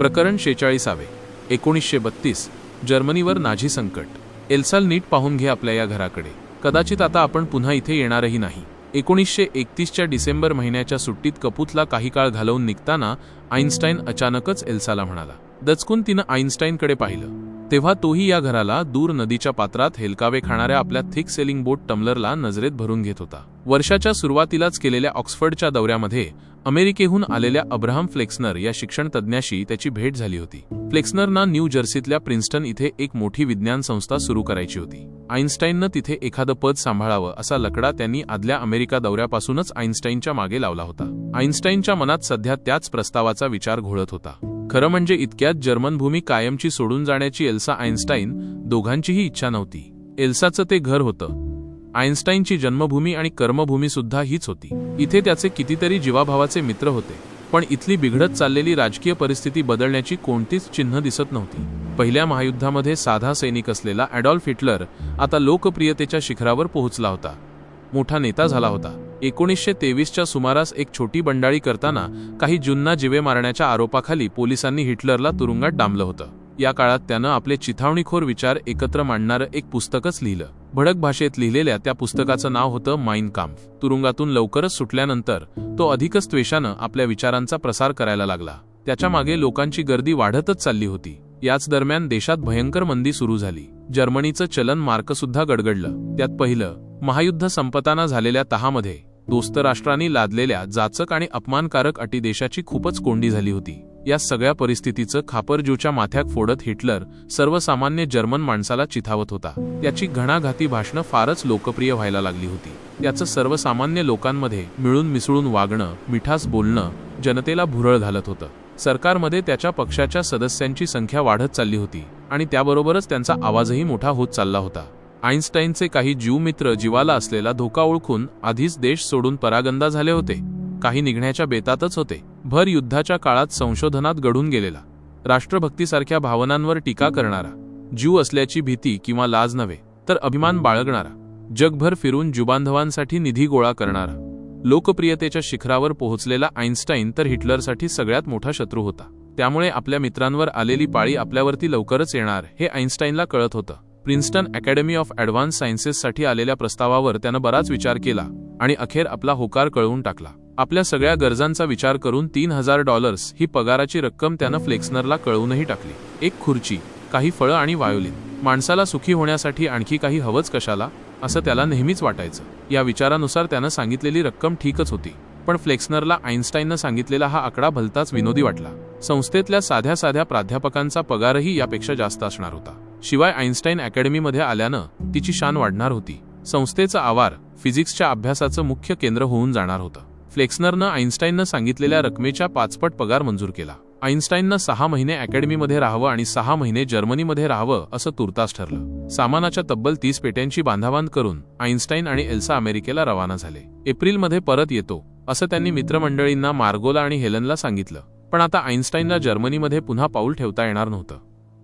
प्रकरण शेचाळीसावे. एकोणीसशे बत्तीस जर्मनीवर नाझी संकट. एल्साल नीट पाहून घे आपल्या या घराकडे. कदाचित आता आपण पुन्हा इथे येणारही नाही. एकोणीसशे एकतीसच्या डिसेंबर महिन्याच्या सुट्टीत कपूतला काही काळ घालवून निघताना आईन्स्टाईन अचानकच एल्साला म्हणाला दचकून तिनं आईन्स्टाईनकडे पाहिलं. तेव्हा तोही या घराला दूर नदीच्या पात्रात हेलकावे खाणाऱ्या आपल्या थिक सेलिंग बोट टम्लरला नजरेत भरून घेत होता. वर्षाच्या सुरुवातीलाच केलेल्या ऑक्सफर्डच्या दौऱ्यामध्ये अमेरिकेहून आलेल्या अब्राहम फ्लेक्सनर या शिक्षण तज्ज्ञाशी त्याची भेट झाली होती. फ्लेक्सनरना न्यू जर्सीतल्या प्रिन्स्टन इथे एक मोठी विज्ञान संस्था सुरू करायची होती. आईन्स्टाईननं तिथे एखादं पद सांभाळावं असा लकडा त्यांनी आदल्या अमेरिका दौऱ्यापासूनच आईन्स्टाईनच्या मागे लावला होता. आईन्स्टाईनच्या मनात सध्या त्याच प्रस्तावाचा विचार घोळत होता. खरं म्हणजे इतक्यात जर्मन भूमी कायमची सोडून जाण्याची एल्सा आईन्स्टाईन दोघांचीही इच्छा नव्हती. एल्साचं ते घर होतं. आईन्स्टाईनची जन्मभूमी आणि कर्मभूमी सुद्धा हीच होती. इथे त्याचे कितीतरी जीवाभावाचे मित्र होते पण इथली बिघडत चाललेली राजकीय परिस्थिती बदलण्याची कोणतीच चिन्ह दिसत नव्हती. पहिल्या महायुद्धामध्ये साधा सैनिक असलेला ॲडॉल्फ हिटलर आता लोकप्रियतेच्या शिखरावर पोहोचला होता. मोठा नेता झाला होता. एकोणीसशे तेवीसच्या सुमारास एक छोटी बंडाळी करताना काही जुन्ना जिवे मारण्याच्या आरोपाखाली पोलिसांनी हिटलरला तुरुंगात डांबलं होतं. या काळात त्यानं आपले चिथावणीखोर विचार एकत्र मांडणारं एक पुस्तकच लिहिलं. भडक भाषेत लिहिलेल्या त्या पुस्तकाचं नाव होतं माइन काम तुरुंगातून लवकरच सुटल्यानंतर तो अधिकच त्वेषानं आपल्या विचारांचा प्रसार करायला लागला. त्याच्यामागे लोकांची गर्दी वाढतच चालली होती. याच दरम्यान देशात भयंकर मंदी सुरू झाली. जर्मनीचं चलन मार्क सुद्धा गडगडलं. त्यात पहिलं महायुद्ध संपताना झालेल्या तहामध्ये दोस्त राष्ट्रांनी लादलेल्या जाचक आणि अपमानकारक अटी देशाची खूपच कोंडी झाली होती. या सगळ्या परिस्थितीचं खापरज्यूच्या माथ्याक माथ्यात फोडत हिटलर सर्वसामान्य जर्मन माणसाला चिथावत होता. त्याची घणाघाती भाषणं फारच लोकप्रिय व्हायला लागली होती. त्याचं सर्वसामान्य लोकांमध्ये मिळून मिसळून वागणं मिठास बोलणं जनतेला भुरळ घालत होतं. सरकारमध्ये त्याच्या पक्षाच्या सदस्यांची संख्या वाढत चालली होती आणि त्याबरोबरच त्यांचा आवाजही मोठा होत चालला होता. आईन्स्टाईनचे काही जीव मित्र जीवाला असलेला धोका ओळखून आधीच देश सोडून परागंदा झाले होते. काही निघण्याच्या बेतातच होते. भर युद्धाच्या काळात संशोधनात घडून गेलेला. राष्ट्रभक्तीसारख्या भावनांवर टीका करणारा. जीव असल्याची भीती किंवा लाज नव्हे तर अभिमान बाळगणारा. जगभर फिरून जुबांधवांसाठी निधी गोळा करणारा. लोकप्रियतेच्या शिखरावर पोहोचलेला आईन्स्टाईन तर हिटलरसाठी सगळ्यात मोठा शत्रू होता. त्यामुळे आपल्या मित्रांवर आलेली पाळी आपल्यावरती लवकरच येणार हे आईन्स्टाईनला कळत होतं. प्रिन्स्टन अकॅडमी ऑफ ॲडव्हान्स सायन्सेससाठी आलेल्या प्रस्तावावर त्यानं बराच विचार केला आणि अखेर आपला होकार कळवून टाकला. आपल्या सगळ्या गरजांचा विचार करून तीन हजार डॉलर्स ही पगाराची रक्कम त्यानं फ्लेक्सनरला कळवूनही टाकली. एक खुर्ची काही फळं आणि वायोलिन माणसाला सुखी होण्यासाठी आणखी काही हवंच कशाला? असं त्याला नेहमीच वाटायचं. या विचारानुसार त्यानं सांगितलेली रक्कम ठीकच होती. पण फ्लेक्सनरला आईन्स्टाईननं सांगितलेला हा आकडा भलताच विनोदी वाटला. संस्थेतल्या साध्या साध्या प्राध्यापकांचा पगारही यापेक्षा जास्त असणार होता. शिवाय आईन्स्टाईन अकॅडमीमध्ये आल्यानं तिची शान वाढणार होती. संस्थेचा आवार फिजिक्सच्या अभ्यासाचं मुख्य केंद्र होऊन जाणार होतं. फ्लेक्सनरनं आईन्स्टाईननं सांगितलेल्या रकमेच्या पाचपट पगार मंजूर केला. आईन्स्टाईननं सहा महिने अकॅडमीमध्ये राहावं आणि सहा महिने जर्मनीमध्ये राहावं असं तुर्तास ठरलं. सामानाच्या तब्बल तीस पेट्यांची बांधाबांध करून आईन्स्टाईन आणि एल्सा अमेरिकेला रवाना झाले. एप्रिलमध्ये परत येतो असं त्यांनी मित्रमंडळींना मार्गोला आणि हेलनला सांगितलं. पण आता आईन्स्टाईनला जर्मनीमध्ये पुन्हा पाऊल ठेवता येणार नव्हतं.